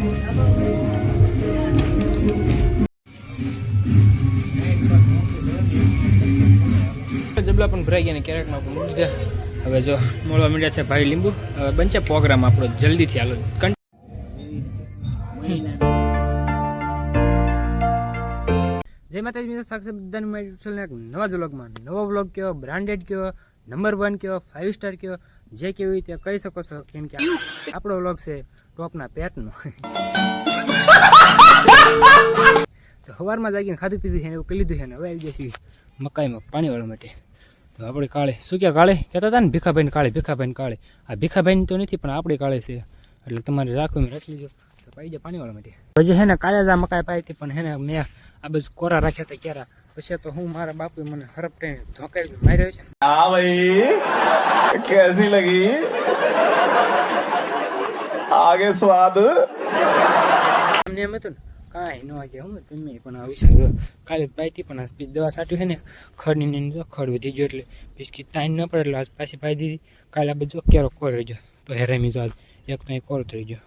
જબલા પણ ભરાઈ ગયા ને ક્યારેકમાં પણ મૂકી દીધા હવે જો મળવા મીડ્યા છે ભાઈ લીંબુ. હવે બનશે પ્રોગ્રામ આપણો જલ્દીથી હાલો. જય માતાજી મિત્રો સાક્ષી બધાને મારી એક નવા જ વ્લોગમાં નવો વ્લોગ કયો બ્રાન્ડેડ કયો નંબર વન કયો ફાઇવ સ્ટાર કયો, જે કેવી રીતે કહી શકો છો, કેમ કે આપણો વ્લોગ છે ટોપના પેટનો. તો સવારમાં જાગીને ખાધું પીધું છે ને એવું કરી લીધું છે ને, હવે આવી જશે મકાઈમાં પાણી વાળવા માટે. તો આપણે કાળે, શું ક્યાં કાળે? કહેતા હતા ને ભીખાભાઈને કાળે ભીખાભાઈને કાળે. આ ભીખાભાઈને તો નથી, પણ આપણે કાળે છે. એટલે તમારે રાખવું રાખી લીધો તો પાઈ જાય પાણી વાળવા માટે. પછી છે ને કાલે જ મકાઈ પાઈ હતી, પણ હે ને મેં આ બધું કોરા રાખ્યા હતા ક્યારા. પછી તો હું મારા બાપુ મને હરફ ટાઈમ ધોકાવી માર્યો છે હા ભાઈ, કેસી લગી? આગે સ્વાદ અમને એમ હતું ને કાંઈ ન આજે હું તમે પણ આવું સારું કાલે પાઈથી પણ આ દવા સાટી છે ને ખડની જો ખડ વધી ગયો એટલે પીસકી તાઈન ન પડે એટલે આજ પાછી પાઈ દીધી. કાલે આ જો ક્યારો કોલ રહી ગયો. તો હેરામી જો આજ એક તો કોલ થઈ ગયો.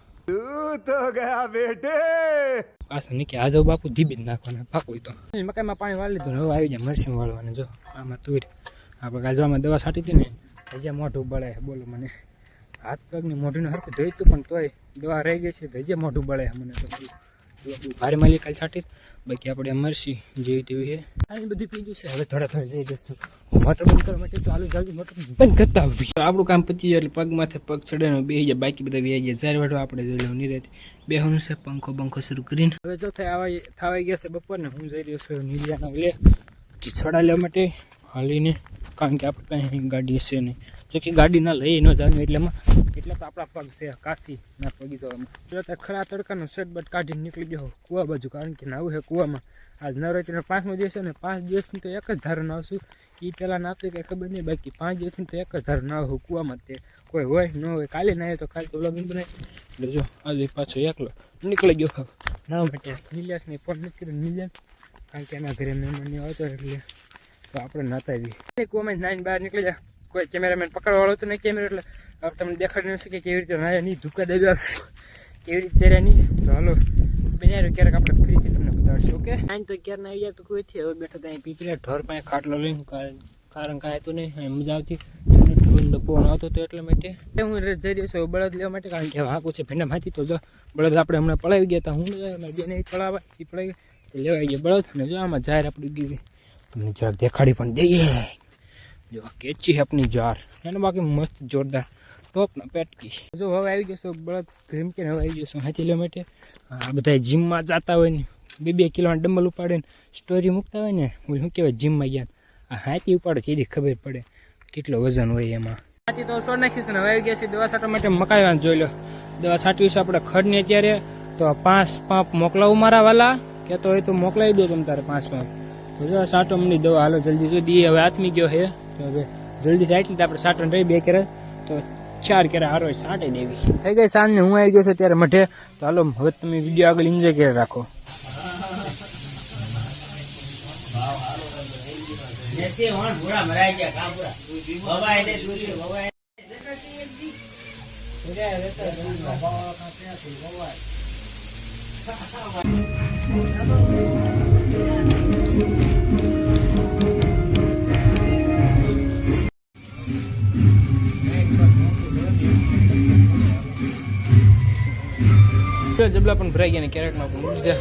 તો ગયા બેટે. પાછા નીકળે આજે બાપુ ધીબી નાખવાના પાકું તો. મકાઈમાં પાણી વાળી લીધું હવે આવી જાય મરસી વાળવાને જો. આમાં તુર. આપણે ગાજવામાં દવા છાંટી હતી ને હજી મોઢું બળે બોલો મને. હાથ પગની મોઢું હરખું ધોઈ તું પણ તોય દવા રહી ગઈ છે ધજે મોઢું બળે મને તો. ભારે માલી કાલ છાંટી બાકી આપણે મરસી જેવી તેવી છે. આની બધી પીજું છે. હવે થોડા થોડા જઈ જશું. મોટર બંધ કરવા માટે તો આલુ જલ્દી મોટર બંધ કરતા આવી આપણું કામ પતી જાય એટલે પગ માથે પગ ચડે બે જાય બાકી બધા બે જાય જ્યારે વાટો આપણે જોઈ લઉં બે બેહવાનું છે, પંખો બંખો શરૂ કરીને. હવે જો થાય આવા થવાઈ ગયા છે બપોરને, હું જઈ રહ્યો છું નીલિયાના લે. ખીચડા લેવા માટે હાલીને. કારણ કે આપણે કાંઈ ગાડી છે નહીં. જો કે ગાડી ના લઈ ન જાણ્યું એટલે એમાં એટલે તો આપણા પગ છે કાફી ના પગી જવામાં ખરા તડકાનો શર્ટ બટ કાઢીને નીકળી ગયો કુવા બાજુ કારણ કે નાવું છે કુવામાં. આજ નવરાત્રીનો પાંચમો દિવસ અને ને પાંચ દિવસની તો એક જ ધારણ નાવશું એ પહેલાં નાખતું કંઈ ખબર નહીં બાકી પાંચ દિવસની તો એક જ ધારણ આવું કુવામાં તે. કોઈ હોય ન હોય કાલે ના તો કાલે તો લગ્ન બનાવી એટલે જો આજે પાછો એકલો નીકળી ગયો ના માટે નિલ્યાસને ફોન નથી કર્યો નિલ્યાસ. કારણ કે એના ઘરે મહેમાન આવતો એટલે તો આપણે નતા આવી કુવામાં નાઈને બહાર નીકળી જાય કોઈ કેમેરામેન પકડવાળો તો નહીં કેમેરા એટલે હવે તમને દેખાડી ન શકે કેવી રીતે નાયા નહીં ધુકા દેવા કેવી રીતે તૈયાર નહીં. તો હાલો બન્યા ક્યારેક આપણે ફરીથી તમને બતાડશું ઓકે? આઈને તો ક્યારે આવી જાય તો કોઈથી હવે બેઠો ત્યાં પીપળ્યા ઢોર પાસે ખાટલો લઈને કારણ કાંઈ હતું નહીં મજા આવતી. ઢોરનો ફોન આવતો હતો એટલા માટે. હું જઈ રહ્યો છું બળદ લેવા માટે કારણ કે હવે હાકું છે માંથી તો જો બળદ આપણે હમણાં પડાવી ગયા હતા હું મારી બેને પડાવવા તો લેવાઈ ગયા બળદ ને જો આમાં જાહેર આપણી ગઈ. તમને જરાક દેખાડી પણ દઈએ. જો, કેચી હેપની જાર. એને બાકી મસ્ત જોરદાર ટોપના પેટકી. જો, હવે આવી જશો બળદ ગ્રીમ કે હવે આવી જશો લેવા માટે આ બધા જીમમાં જતા હોય ને, બે બે કિલોના ડમ્બલ ઉપાડીને સ્ટોરી મૂકતા હોય ને શું કહેવાય, જીમમાં ગયા. આ હાથી ઉપાડે સીધી ખબર પડે કેટલો વજન હોય એમાં. હાથી તો સોડ નાખ્યું છે ને, હવે આવી ગયા છે દવા છાંટવા માટે મકાઈ જોઈ લો. દવા છાંટવી છે આપણે ખડને અત્યારે. તો પાંચ પાંપ મોકલાવું મારા વાલા કહેતો હોય તો મોકલાવી દો તમે તારે પાંચ પાંપ. તો જો, સાટો મને દવા, હાલો જલ્દી જો, દી હવે આથમી ગયો છે. હવે જલ્દી થાય એટલે આપણે સાટણ રહી બે કેરા, તો ચાર કેરા હારો સાંટે દેવી થઈ ગઈ સાંજને હું આવી ગયો છું ત્યારે મઢે તો હાલો, હવે તમે વીડિયો આગળ એન્જોય કરી રાખો. જો જબલા પણ ભરાઈ ગયા ને ક્યારેકમાં પણ મૂકી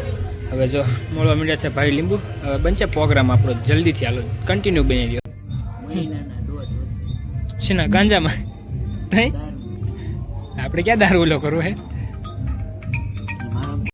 હવે જો મળવા માંડ્યા છે ભાઈ લીંબુ. હવે બનશે પ્રોગ્રામ આપણો જલ્દીથી હાલો. કન્ટિન્યુ બની રહ્યો. શેના, ગાંજામાં? આપણે ક્યાં દારૂ ઓલો કરવો હે?